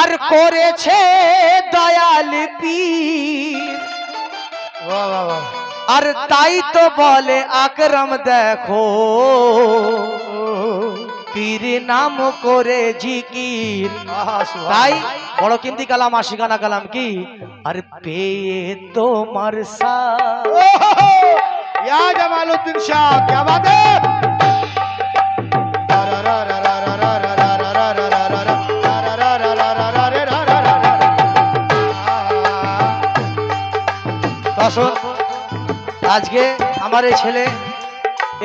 আর করেছে দয়াল পীর। আর তাই তো বলে আকরম দেখো পীর নাম করে জিকির। তাই বড় কিন্তি কালাম আশিকানা কালাম কি? আর পেয়ে তোমার সাহ জামালউদ্দিন শাহ কে বাদ? দর্শক আজকে আমার এই ছেলে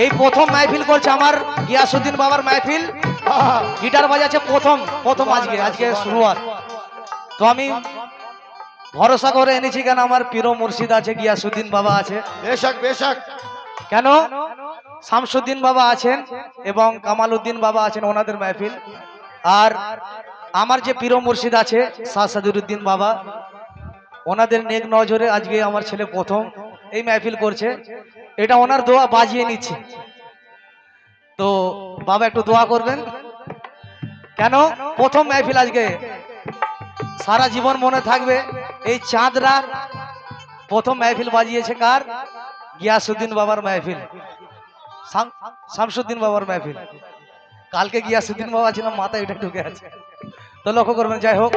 এই প্রথম মাহফিল করছে আমার গিয়াসুদ্দিন বাবার মাহফিল গিটার বাজাচ্ছে প্রথম প্রথম আজকে আজকে শুরুয়াত। তো আমি ভরসা করে এনেছি কেন আমার প্রিয় মুর্শিদ আছে গিয়াসুদ্দিন বাবা আছে। বেশাক বেশাক। কেন? শামসুদ্দিন বাবা আছেন এবং কামাল উদ্দিন বাবা আছেন ওনাদের মাহফিল আর আমার যে প্রিয় মুর্শিদ আছে সাহসাদুর উদ্দিন বাবা ওনাদের নেক নজরে আজকে আমার ছেলে প্রথম এই মাহফিল করছে। এটা ওনার দোয়া বাজিয়ে নিচ্ছে। তো বাবা একটু দোয়া করবেন। কেন? প্রথম মাহফিল আজকে সারা জীবন মনে থাকবে এই চাঁদ রাত প্রথম মাহফিল বাজিয়েছে কার? গিয়াসুদ্দিন বাবার মাহফিল। শাম- শামসুদ্দিন বাবার মাহফিল। কালকে গিয়াসুদ্দিন বাবা ছিল মাথা এটা ঢুকে আছে। তো লক্ষ্য করবেন, যাই হোক।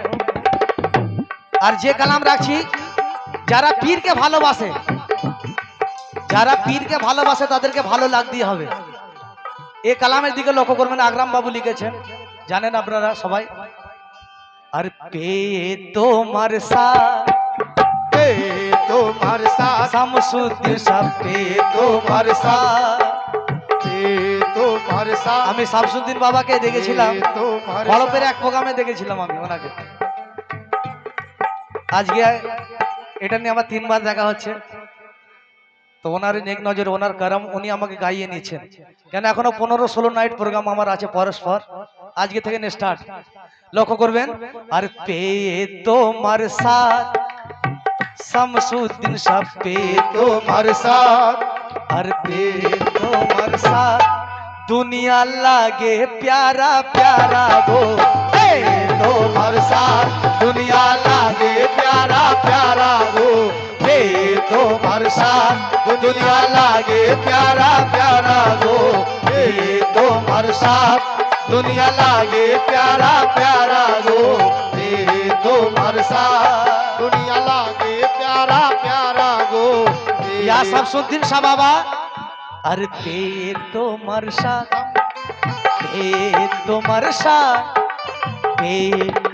আর যে কালাম রাখছি যারা পীরকে ভালোবাসে যারা পীরকে ভালোবাসে তাদেরকে ভালো লাগতেই হবে। এ কালামের দিকে লক্ষ্য করবেন আগ্রাম বাবু লিখেছেন। জানেন আপনারা সবাই? আর পে তোমার সা পে তোমার সা সা পে তোমার সা আমি শামসুদ্দিন বাবাকে দেখেছিলাম বরফের এক প্রোগ্রামে দেখেছিলাম আমি ওনাকে। আজকে এটা নিয়ে আমার তিনবার দেখা হচ্ছে। তো ওনার নেক নজর, ওনার কারম উনি আমাকে গাইয়ে নিয়েছেন। কেন এখনও পনেরো ষোলো নাইট প্রোগ্রাম আমার আছে পরস্পর। আজকে থেকে স্টার্ট লক্ষ্য করবেন, আর পেয়ে তোমার সাথ, শামসুদ্দিন সাহ পেয়ে তোমার সাথ, আর পেয়ে তোমার সাথ, দুনিয়া লাগে প্যারা প্যারা গো। তোমার সাথ, দুনিয়া লাগে हो मरसा वो दुनिया लागे प्यारा प्यारा गो ये तो मरसा दुनिया लागे प्यारा प्यारा गो ये तो मरसा दुनिया लागे प्यारा प्यारा गो या सब सुन दिन सा बाबा। अरे ते तो मरसा ते तो मरसा ते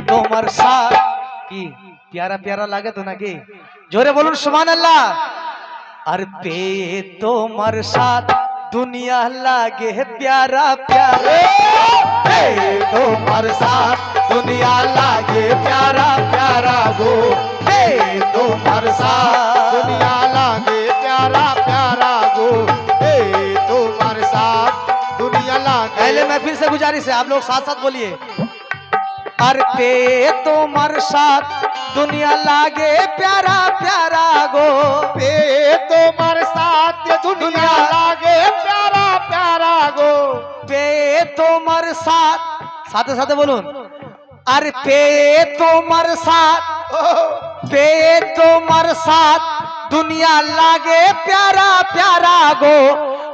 तो मरसा की प्यारा प्यारा लागे तो ना के? জোরে বলুন সুমান আল্লাহ আর পে তোমার সাথ দুনিয়া লাগে প্যারা প্যারা পে তোমার সাথ দুনিয়া লাগে প্যারা প্যারা গো হে তোমার সাথ दुनिया लागे प्यारा प्यारा गो ए तुम्हारे साथ दुनिया लागे पहले महफिल से गुजारिश है आप लोग साथ साथ बोलिए और पे तुम्हार साथ दुनिया लागे प्यारा प्यारा गो पे तुम्हारे साथ ये दुनिया लागे प्यारा प्यारा गो पे তোমার সাথ সাথে সাথে বলুন আর পে তোমার সাথ পে তোমার সাথ দুনিয়া লাগে প্যারা প্যারা গো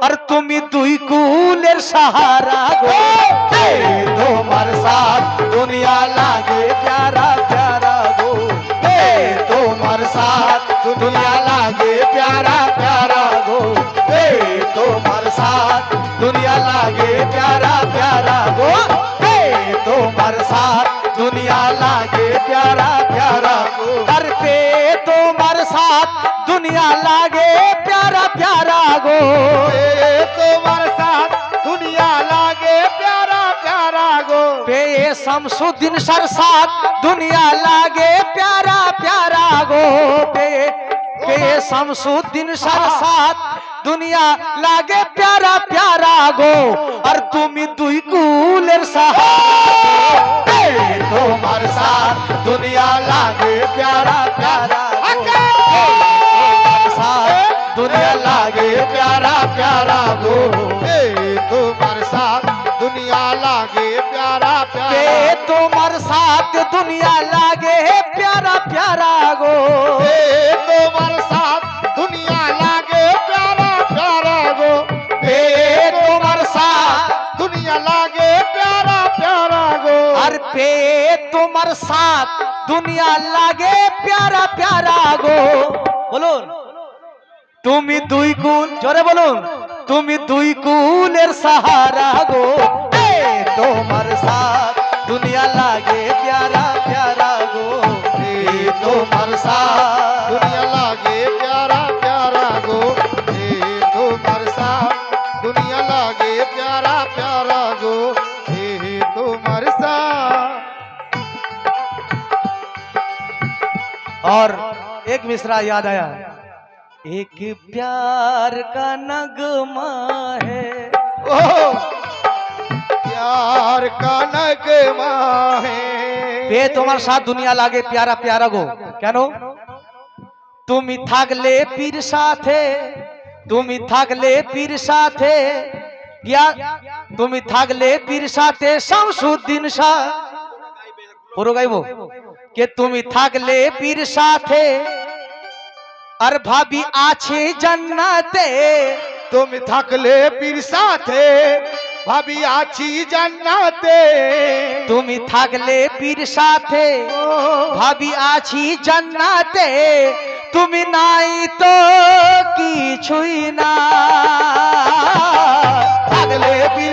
আর তুমি দুই কুলের সাহারা গো পে তোমার সাথ দুনিয়া লাগে প্যারা প্যারা दुनिया लागे प्यारा प्यारा गो। तुम्हार साथ दुनिया लागे प्यारा प्यारा गो। पे शमसुद्दीन सर साथ दुनिया लागे प्यारा प्यारा गो। बे पे शमसुद्दीन सर साथ दुनिया लागे प्यारा प्यारा गो। और तुम दुई कूलर सा तुम्हार साथ दुनिया लागे प्यारा प्यारा दुनिया लागे प्यारा प्यारा गो हे तुम्हारे तो साथ दुनिया लागे प्यारा प्यारा। ए तो तुम्हारे साथ दुनिया लागे प्यारा प्यारा गो ए तो तुम्हारे साथ दुनिया लागे प्यारा प्यारा गो ए तुम्हारे साथ दुनिया लागे प्यारा प्यारा गो अरे पे तुम्हारे साथ दुनिया लागे प्यारा प्यारा गो बोलो। তুমি দুই কুল জোরে বলুন তুমি দুই কুলের সাহারা গো এ তোমার সাথ দুনিয়া লাগে প্যারা প্যারা গো এ তোমার সাথ দুনিয়া লাগে প্যারা প্যারা গো এ তোমার সাথ দুনিয়া লাগে প্যারা প্যারা গো এ তোমার সাথ और एक मिसरा याद आया एक प्यार का नगमा है। ओ प्यार का नगमा है। बे तुम्हारे साथ दुनिया लागे प्यारा प्यारा गो। क्या नो? तुम थकले पीर साथे। तुम थकले पीर साथे। या तुम थकले पीर साथे शमसुद्दीन शाह। पुरो गाइबो के तुम थकले पीर साथे। আর ভাবি আছে জান্নাতে তুমি থাকলে পীর সাথে। ভাবি আছি জান্নাতে তুমি থাকলে পীর সাথে। ভাবি আছি জান্নাতে তুমি নাই তো কিছুই না। থাকলে পীর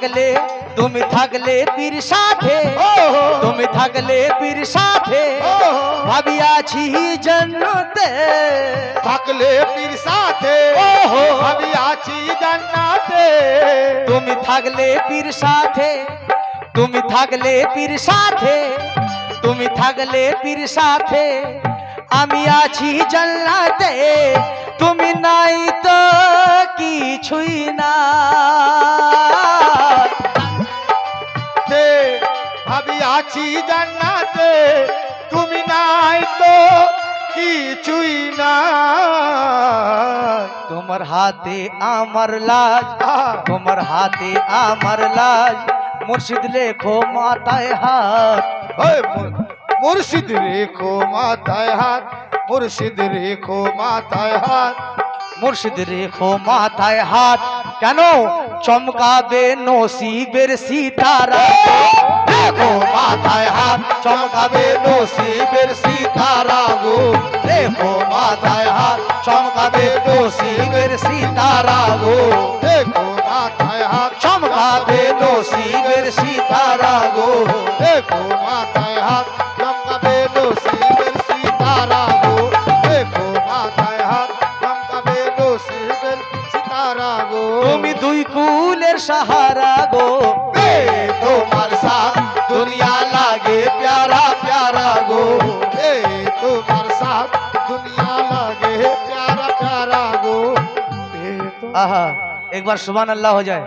থাকলে তুমি থাকলে পীর সাথে। তুমি থাকলে পীর সাথে। ওহো। ভাবি আছি জান্নাতে। থাকলে পীর সাথে। আছি জান্নাতে। তুমি থাকলে পীর সাথে। তুমি থাকলে পীর সাথে। তুমি থাকলে পীর সাথে। আমি আছি জান্নাতে। তুমি নাই তো কিছুই না। আমি আছি জান্নাতে তুমি নাই তো কিছুই না। তোমার হাতে আমার লাজ আহ, তোমার হাতে আমার লাজ মুর্শিদ লেখো মাথায় হাত। ওই মু- মুর্শিদ রেখো মাথায় হাত মুর্শিদ রেখো মাথায় হাত। মুর্শিদ রেখো মাথায় হাত। কেন? চমকাবে নসিবের সিতারা। দেখো মাথায় হাত চমকাবে নসিবের সিতারা গো দেখো মাথায় হাত চমকাবে নসিবের সিতারা গো দেখো মাথায় হাত চমকাবে নসিবের आहा एक बार सुबह अल्लाह हो जाए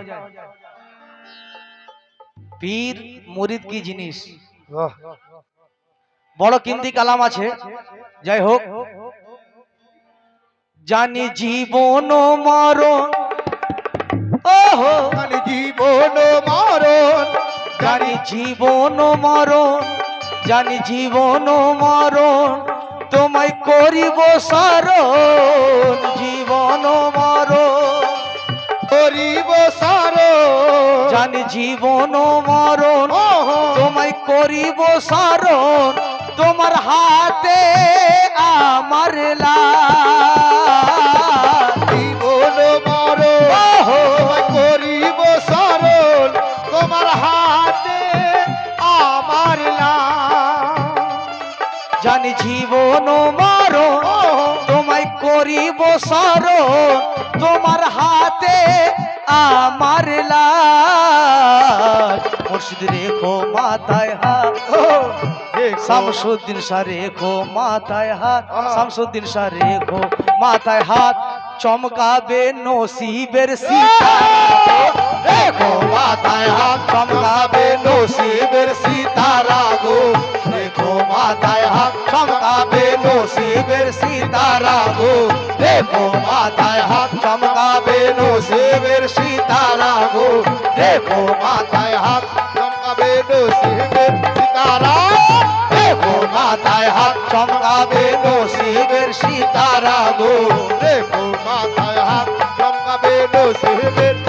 পীর মুরিদ কি জিনিস বাহ। বড় কিন্দি কালাম আছে যাই হোক জানি জীবন মরণ ওহো জানি জীবন মরণ জানি জীবন মরণ জানি জীবন মরণ তোমায় করিব শরণ করিব সার। জানি জীবন মরণ তোমায় করিব শরণ তোমার হাতে আমার লাল। জীবন মরণ করিব সরল তোমার হাতে আমার নাম জানি জীবন মরণ তোমায় করিব হাতে আমার লাশ মুর্শিদ রেখো মাথায় হাত শামসুদ্দিন শাহ রেখো মাথায় হাত শামসুদ্দিন শাহ রেখো মাথায় হাত চমকাবে নসিবের সীতা রেখো মাথায় হাত চমকাবে নসিবের সীতারা গো রেখো মাথায় হাত চমকাবে নসিবের সীতারা গো রেখো মাথায় হাত দেখো মাথায় হাত, চমকাবে নো শিবের সীতারা। দেখো মাথায় হাত, চমকাবে নো শিবের সীতারা গো। দেখো মাথায় হাত, চমকাবে নো সিতারা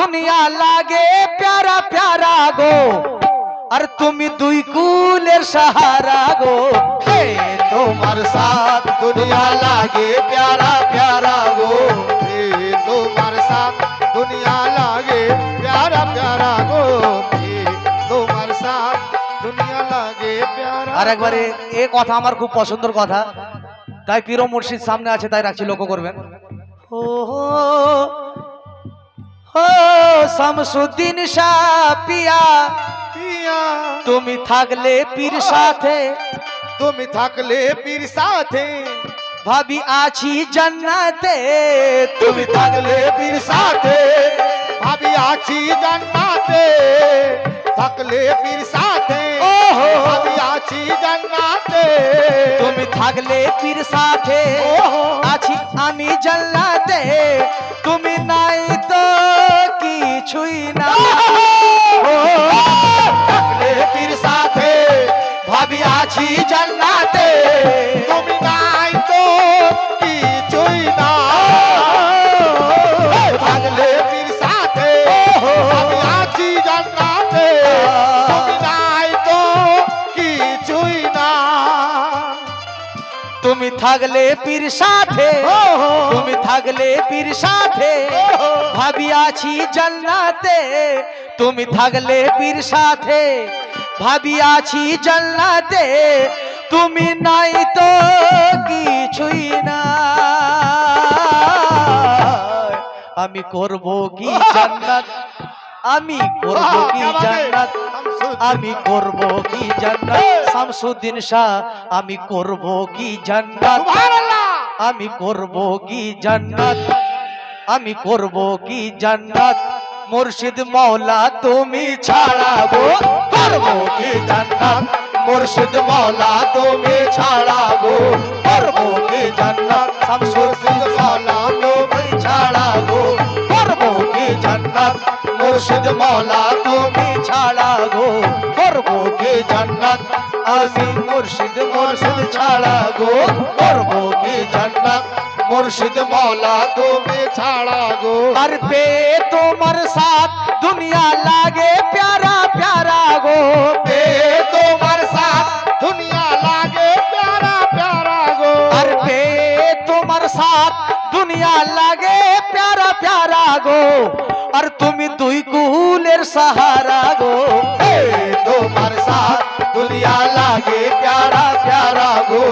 দুনিয়া লাগে প্যারা প্যারা গো। আর তুমি দুই কুলের সাহারা গো। এ তোমার সাথ দুনিয়া লাগে প্যারা প্যারা গো। এ তোমার সাথ দুনিয়া লাগে প্যারা প্যারা গো। এ তোমার সাথ দুনিয়া লাগে প্যারা আর একবারে এ কথা আমার খুব পছন্দের কথা। তাই পীর মুর্শিদ সামনে আছে তাই রাখছি লক্ষ্য করবেন। ও হো শামসুদ্দিন শাহ পিয়া পিয়া তুমি থাকলে পীর সাথে তুমি থাকলে পীর সাথে ভাবি আছি জান্নাতে তুমি থাকলে পীর সাথে ভাবি আছি জান্নাতে থাকলে পীর সাথে ওহো। ভাবি আছি জান্নাতে তুমি থাকলে পীর সাথে ওহো। আছি আমি জান্নাতে তুমি নাই তো কিছুই না ও থাকলে পীর সাথে ভাবি থাকলে পীর সাথে। তুমি থাকলে পীর সাথে ভাবি আছি জান্নাতে তুমি থাকলে পীর সাথে ভাবি আছি জান্নাতে তুমি নাই তো কিছুই না। আমি করব কি জান্নাত? আমি করব কি জান্নাত? আমি করব কি জান্নাত? শামসুদ্দিন শাহ আমি করব কি জান্নাত? আমি করব কি জান্নাত? আমি করব কি জান্নাত? মুর্শিদ মৌলা তুমি ছাড়া গো করব কি জান্নাত? মুর্শিদ মৌলা তুমি ছাড়া গো করব কি জান্নাত? শামসুদ্দিন মৌলা মুর্শিদ মৌলা তুমি ছাড়া গো করব কি জান্নাত আমি মুর্শিদ মুর্শিদ ছাড়া গো করব কি জান্নাত মুর্শিদ মৌলা তুমি ছাড়া গো আর পে তোমার সাথ দুনিয়া লাগে প্যারা প্যারা গো পে তোমার সাথ দুনিয়া লাগে প্যারা প্যারা গো আর পে তোমার সাথ দুনিয়া লাগে প্যারা প্যারা গো আর তুমি দুই কুলের সাহারা গো এ তোমার সাথ দুনিয়া লাগে প্যারা প্যারা গো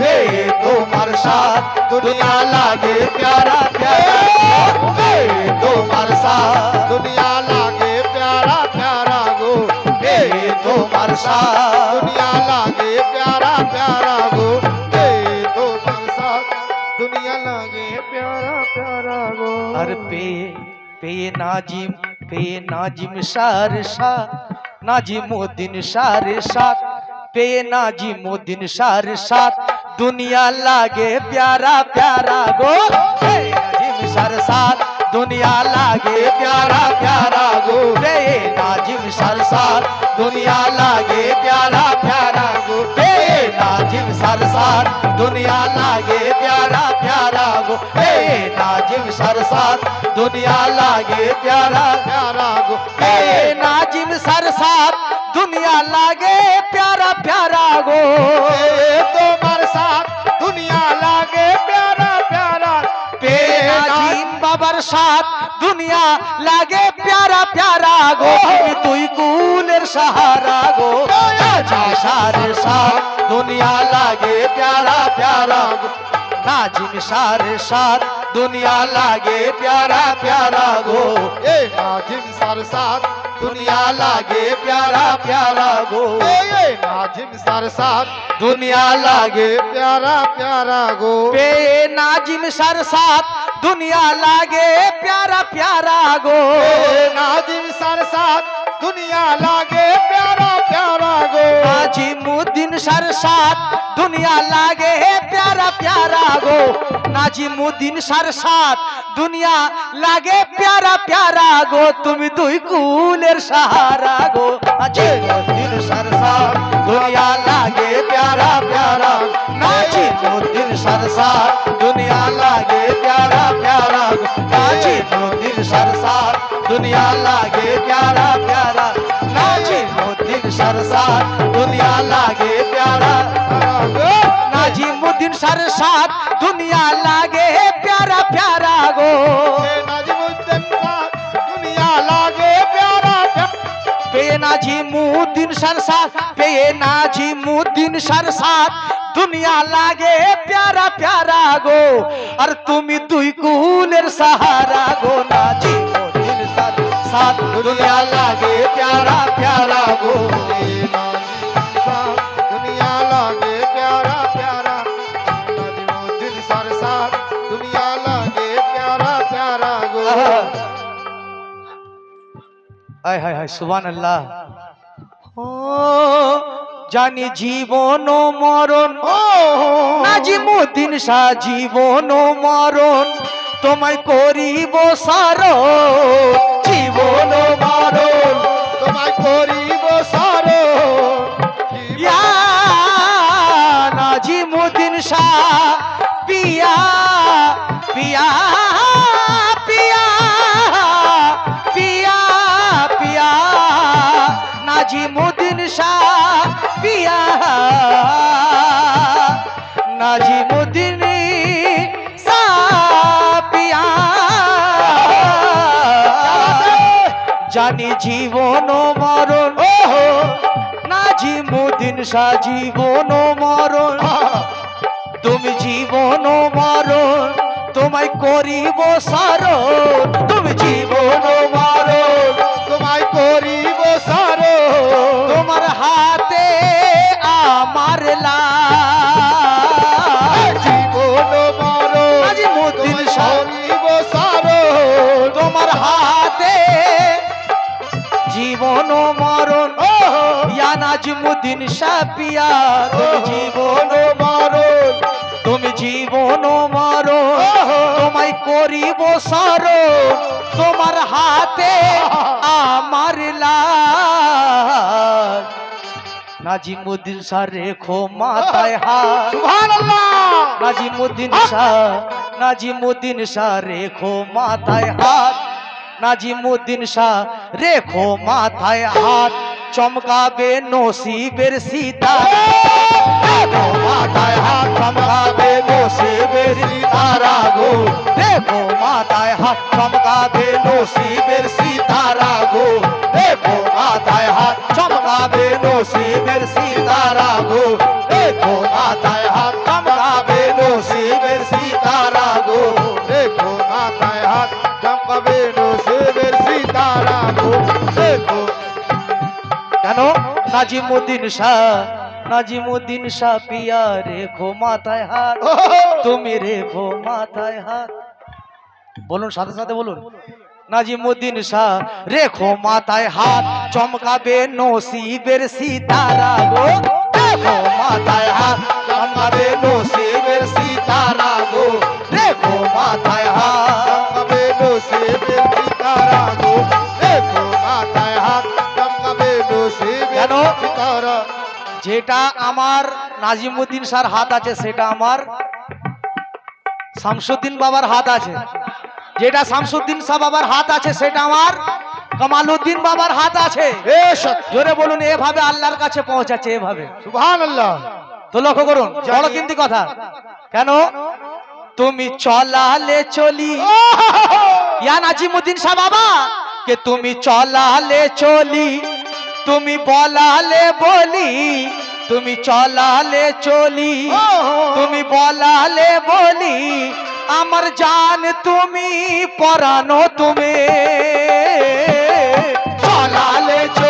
হে তোমার সাথ দুনিয়া লাগে প্যারা প্যারা গো হে তোমার সাথ দুনিয়া লাগে প্যারা প্যারা গো হে তোমার সাথ नाजिम पे, नाजिम सार सा नाजिमोद्दीन सार साथ पे नाजिमोद्दीन सार साथ दुनिया लागे प्यारा प्यारा गो। पे नाजिम सार साथ दुनिया लागे प्यारा प्यारा गो। पे नाजिम सार साथ दुनिया लागे प्यारा प्यारा गो। पे नाजिम सार साथ दुनिया लागे प्यारा गो हे नाजिम सरसात दुनिया लागे प्यारा प्यारा गो हे नाजिम सरसात दुनिया लागे प्यारा प्यारा गो ए তোমার সাথ দুনিয়া লাগে প্যারা প্যারা पे नाजिम बाबर साथ दुनिया लागे प्यारा प्यारा गो हम तुई कूलेर सहारा गो नाजिम सारे साथ दुनिया लागे प्यारा प्यारा गो। ए नाजिम सारे साथ दुनिया लागे प्यारा प्यारा गो। ए नाजिम सारे साथ दुनिया लागे प्यारा प्यारा गो। पे नाजिम सारे साथ दुनिया लागे प्यारा प्यारा गो। नाजिम सारे साथ दुनिया लागे प्यारा प्यारा गो। नाजिम तीन सर सात दुनिया लागे है प्यारा प्यारा गो। नाजिमुद्दीन सर सात दुनिया लागे प्यारा प्यारा गो। तुम दुई कूलर सहारा गो। नाजिमुद्दीन सर सात दुनिया लागे प्यारा प्यारा नाजिमुद्दीन सर सात दुनिया लागे प्यारा प्यारा गो। नाजिमुद्दीन सर सात दुनिया लागे प्यारा प्यारा नाजिमुद्दीन सर सात दिन साथ दुनिया लागे प्यारा प्यारा गो। दुनिया लागे प्यारा सर साथ पे ना जी जी सर सरसात दुनिया लागे प्यारा प्यारा गो। और तुम तुई कुलर सहारा गो ना जी दिन सर साथ दुनिया लागे प्यारा प्यारा गो। হায় হায় হায় সুবান আল্লাহ ও, জানি জীবন ও মরণ। নাজিমুদ্দিন শাহ, জীবন ও মরণ। তোমায় করিব সার জীবন ও মরণ। তোমায় করিব সারো নাজিমুদ্দিন শাহ, পিয়া পিয়া জানি জীবন মরণ। নাজিমুদ্দিন শাহ জীবন মরণ। তুমি জীবন মরণ, তোমায় করিব সারণ। তুমি জীবন মরণ। মরণ। ইয়া নাজমুদ্দিন শাহ পিয়া তুমি জীবন মরণ। তুমি জীবন মরণ। তোমায় করিব সর তোমার হাতে আমার লাল নাজিমুদ্দিন শাহ রেখো মাথায় হাত নাজিমুদ্দিন শাহ নাজিমুদ্দিন শাহ রেখো মাথায় হাত নাজিমুদ্দিন শাহ রেখো মাথায় হাত চমকাবে নসিবের সীতা নাজিমুদ্দিন শাহ নাজিমুদ্দিন শাহ পিয়া রেখো মাথায় হাত তুমি রেখো মাথায় হাত। বলুন সাথে সাথে বলুন। নাজিমুদ্দিন শাহ রেখো মাথায় হাত চমকাবে নসিবের সীতারা গো। রেখো মাথায় হাত চমকাবে নসিবের সীতারা গো। রেখো মাথায় হাত চমকাবে নসিবের যেটা আমার নাজিমুদ্দিন স্যার হাত আছে সেটা আমার শামসুদ্দিন বাবার হাত আছে। যেটা শামসুদ্দিন শাহ বাবার হাত আছে সেটা আমার কামালউদ্দিন বাবার হাত আছে। জোরে বলুন এভাবে আল্লাহর কাছে পৌঁছাচ্ছে এভাবে। সুবহানাল্লাহ। তো লক্ষ্য করুন বড় কিন্তু কথা। কেন? তুমি চলালে চলি। ইয়া নাজিমুদ্দিন শাহ বাবা কে তুমি চলালে চলি। তুমি বলালে বলি তুমি চলালে চলি। তুমি বলালে বলি আমার জান তুমি পরানো তুমি। চলালে চলি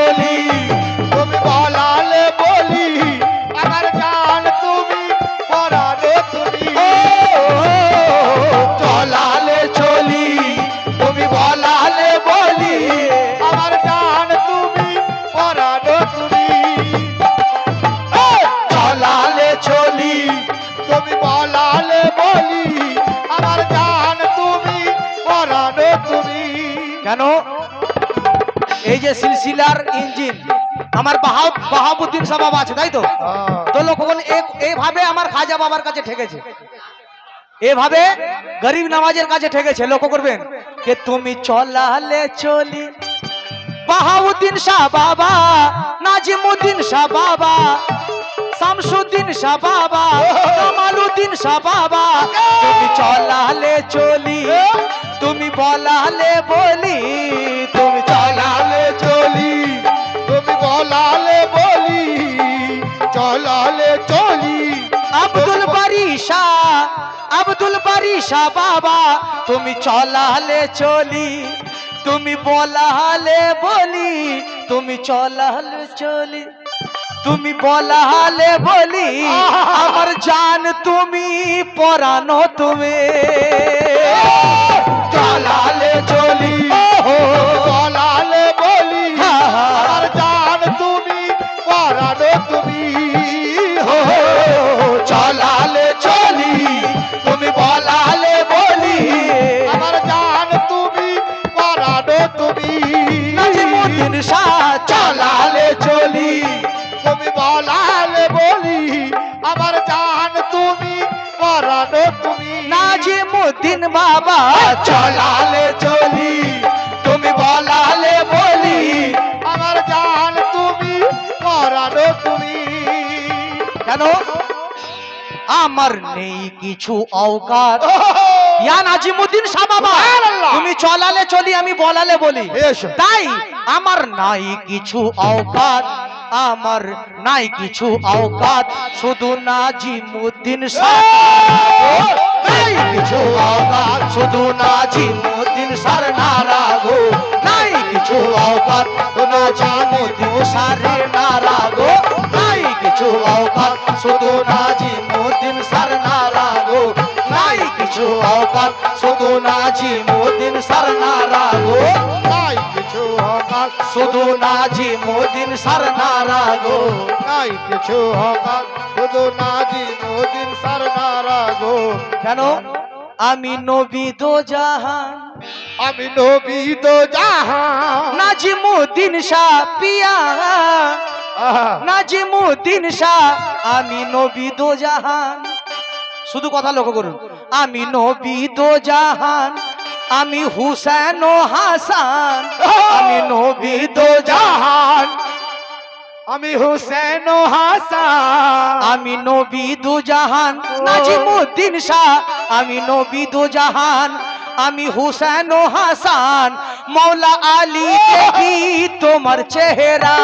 আমার বাহাব বাহাবুদ্দিন শাহ বাবা আছে তাই তো? হ্যাঁ। তো লোকগণ এক- এইভাবে আমার খাজা বাবার কাছে ঠেকেছে। এভাবে গরিব নামাজের কাছে ঠেকেছে লক্ষ্য করবেন। কে তুমি চলালে চলি। বাহাউদ্দিন শাহ বাবা নাজিমুদ্দিন শাহ বাবা শামসুদ্দিন শাহ বাবা কামালুদ্দিন শাহ বাবা তুমি চলালে চলি তুমি বলালে বলি তুমি চলালে চলি। চলালে চলি। আব্দুল বারি শাহ আব্দুল বারি শাহ বাবা তুমি চলালে চলি তুমি বলালে বলি তুমি চলালে চলি তুমি বলালে বলি আমার জান তুমি পরানো তুমি। চলি চলালে চলি তুমি বলালে বলি আমার জান তুমি পরানো তুমি। কেন? আমার নেই কিছু অওকাত। ইয়া নাজিমুদ্দিন শাহ বাবা তুমি চলালে চলি আমি বলালে বলি। তাই আমার নাই কিছু অওকাত। আমার নাই কিছু অওকাত শুধু নাজিমুদ্দিন শাহ। নাই কিছু অওকাত শুধু নাজিমুদ্দিন সার নারাগো নাই কিছু অওকাত নাজিমুদ্দিন সারে নারাগো নাই কিছু অওকাত শুধু নাজিমুদ্দিন সার নারাগো নাই কিছু অওকাত শুধু নাজিমুদ্দিন সার নারাগো নাই কিছু হকাল শুধু নাজিমুদ্দিন সার নারাগো। নাই কিছু হকাল শুধু নাজি মোদিন সরকারা গো কেন? আমি নবী দো জাহান। আমি নবী তো জাহান। নাজিমুদ্দিন শাহ পিয়া। নাজিমুদ্দিন শাহ আমি নবী দো জাহান। শুধু কথা লক্ষ্য করুন। আমি নবী দো জাহান। আমি হুসেন ও হাসান আমি নবী দো জাহান। আমি হুসেন ও হাসান আমি নবী দু জাহান। নাজিমুদ্দিন শাহ আমি নবী দু জাহান। আমি হুসেন ও হাসান মৌলা আলী দেখি তোমার চেহারা।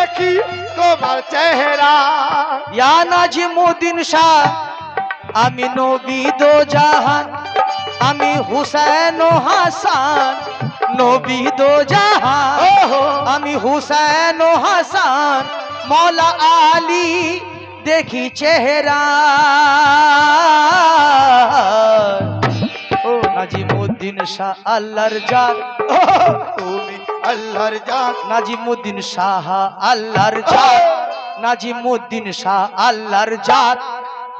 দেখি তোমার চেহারা। ইয়া নাজিমুদ্দিন শাহ আমি নবী দো জাহান আমি হুসেন হাসান নবী দো জাহান আমি হুসেন হাসান মৌলা আলী দেখি চেহারা। ও নাজিমুদ্দিন শাহ আল্লাহর জাত তুমি আল্লাহর জান নাজিমুদ্দিন শাহ, আল্লাহর জাত নাজিমুদ্দিন শাহ, আল্লাহর জাত।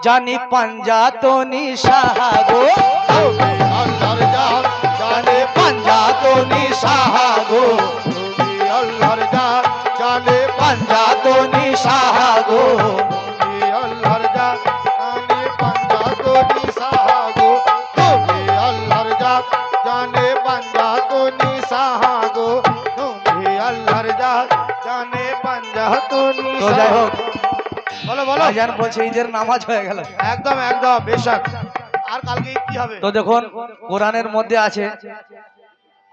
জানি পাঞ্জাতনি শাহ গো। আল্লাহর জান জানে পাঞ্জাতনি শাহ গো। আল্লাহর জান জানে পাঞ্জাতনি শাহ গো। আল্লাহর জান জানে পাঞ্জাতনি সাহাগো তুমি আল্লাহর জান জানে পাঞ্জাতনি তো যাই হোক বলো বলো। ভাইজান বলছে ঈদের নামাজ হয়ে গেল। একদম একদম বেশক। আর কালকে ঈদ কি হবে? তো দেখুন কোরআনের মধ্যে আছে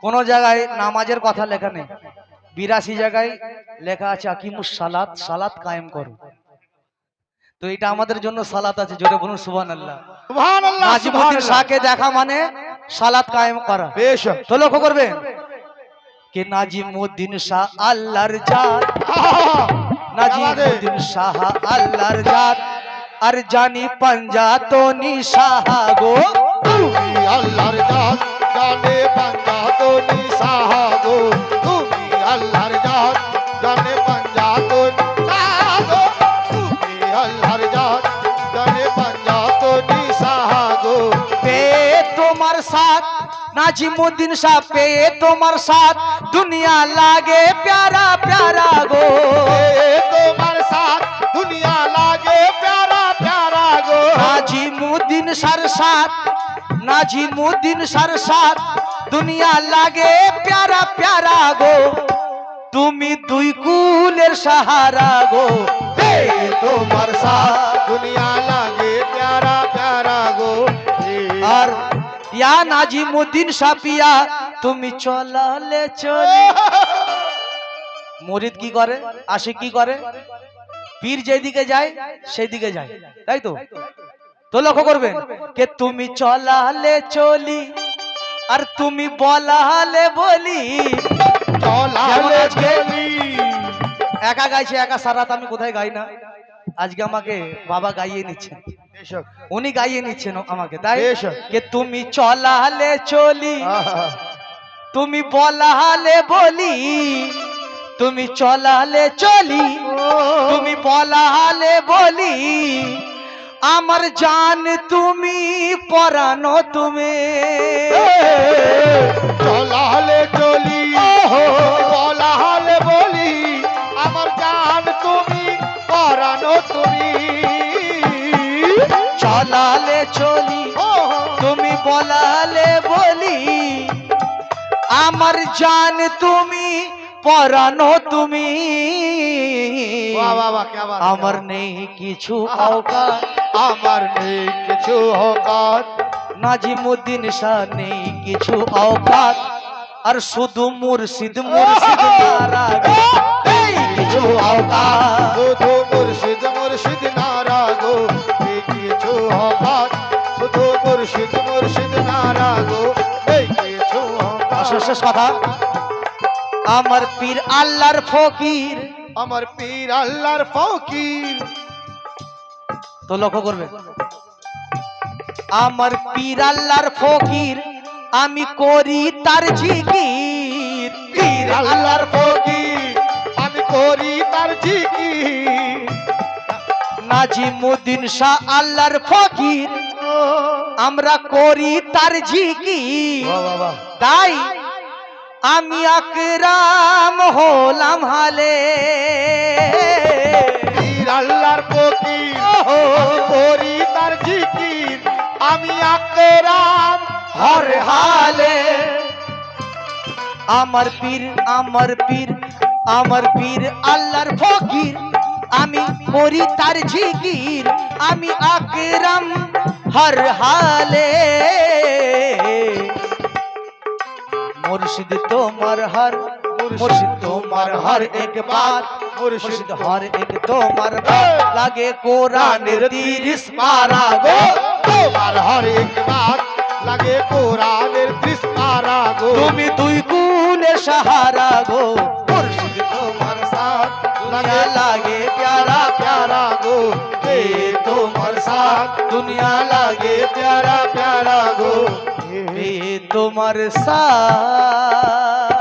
কোন জায়গায় নামাজের কথা লেখা নেই বিরাশি জায়গায় লেখা আছে আকিমুস সালাত সালাত কায়েম করো। তো এটা আমাদের জন্য সালাত আছে জোরে বলুন সুবান আল্লাহ নাজিমুদ্দিন শাহকে দেখা মানে সালাত কায়েম করা। বেশক। তো লক্ষ্য করবেন কে নাজিমুদ্দিন শাহ আল্লাহর জাত। নাজিমুদ্দিন শাহ আল্লাহর জাত। আর জানি পাঞ্জাতনি শাহ গো। আল্লাহর জাত জানে পাঞ্জাতনি সাহাগো নাজিমুদ্দিন শাহ পেয়ে তোমার সাথ দুনিয়া লাগে প্যারা প্যারা গো এ তোমার সাথ দুনিয়া লাগে প্যারা প্যারা গো নাজিমুদ্দিন সার সাথ নাজিমুদ্দিন সার সাথ দুনিয়া লাগে প্যারা প্যারা গো তুমি দুই কুলের সাহারা গো এ তোমার সাথ দুনিয়া লাগে ইয়া নাজিমুদ্দিন সাপিয়া তুমি চলালে চলি। মরিদ কি করে? আশিক কি করে? পীর যেদিকে যায় সেই দিকে যায়। তাই তো? তো লক্ষ্য করবেন কে তুমি চলালে চলি আর তুমি বলালে বলি। একা গাইছে একা সারাত আমি কোথায় গাই না? আজকে আমাকে বাবা গাইয়ে নিচ্ছেন উনি গাইয়ে নিচ্ছেন আমাকে তাই? কে তুমি চলালে চলি তুমি বলালে বলি তুমি চলালে চলি তুমি বলালে বলি আমার জান তুমি পরানো তুমি। চলালে চলি বলালে চলালে চলি তুমি বলালে বলি। আমার জান তুমি পরানো তুমি। আমার নেই কিছু অকাত আমার নেই কিছু হকাত নাজিমুদ্দিন শাহ নেই কিছু অকাত আর শুধু মুর্শিদ মুর্শিদ কিছু অকাত শুধু মুর্শিদ মুর্শিদ হকাত শেষ কথা। আমার পীর আল্লাহর ফকির। আমার পীর আল্লাহর ফকির। তো লক্ষ্য করবে। আমার পীর আল্লাহর ফকির আমি করি তার জিকির। পীর আল্লাহর ফকির আমি করি তার জিকির। নাজিমুদ্দিন শাহ আল্লাহর ফকির আমরা করি তার জিকির। বাহ বাহ বাহ। তাই আমি আকরাম হলাম হালে। আল্লাহর ফকির করি তার জিকির। আমি আকরাম হর হালে। আমার পীর আমার পীর আমার পীর আল্লাহর ফকির। আমি করি তার জিকির। আমি আকরাম হর হালে। মুর্শিদ তোমার হর, মুর্শিদ তোমার হর এক বাত, মুর্শিদ হর এক তোমার লাগে কোরআনের তিরিশ পারা গো, তোমার হর এক বাত। লাগে কোরআনের ত্রিশ পারা গো। তুমি দুই গুণে সাহারা গো, মুর্শিদ তোমার সাথ দুনিয়া লাগে প্যারা প্যারা গো, এ তোমার সাথ দুনিয়া লাগে প্যারা প্যারা গো। তোমার সাথ।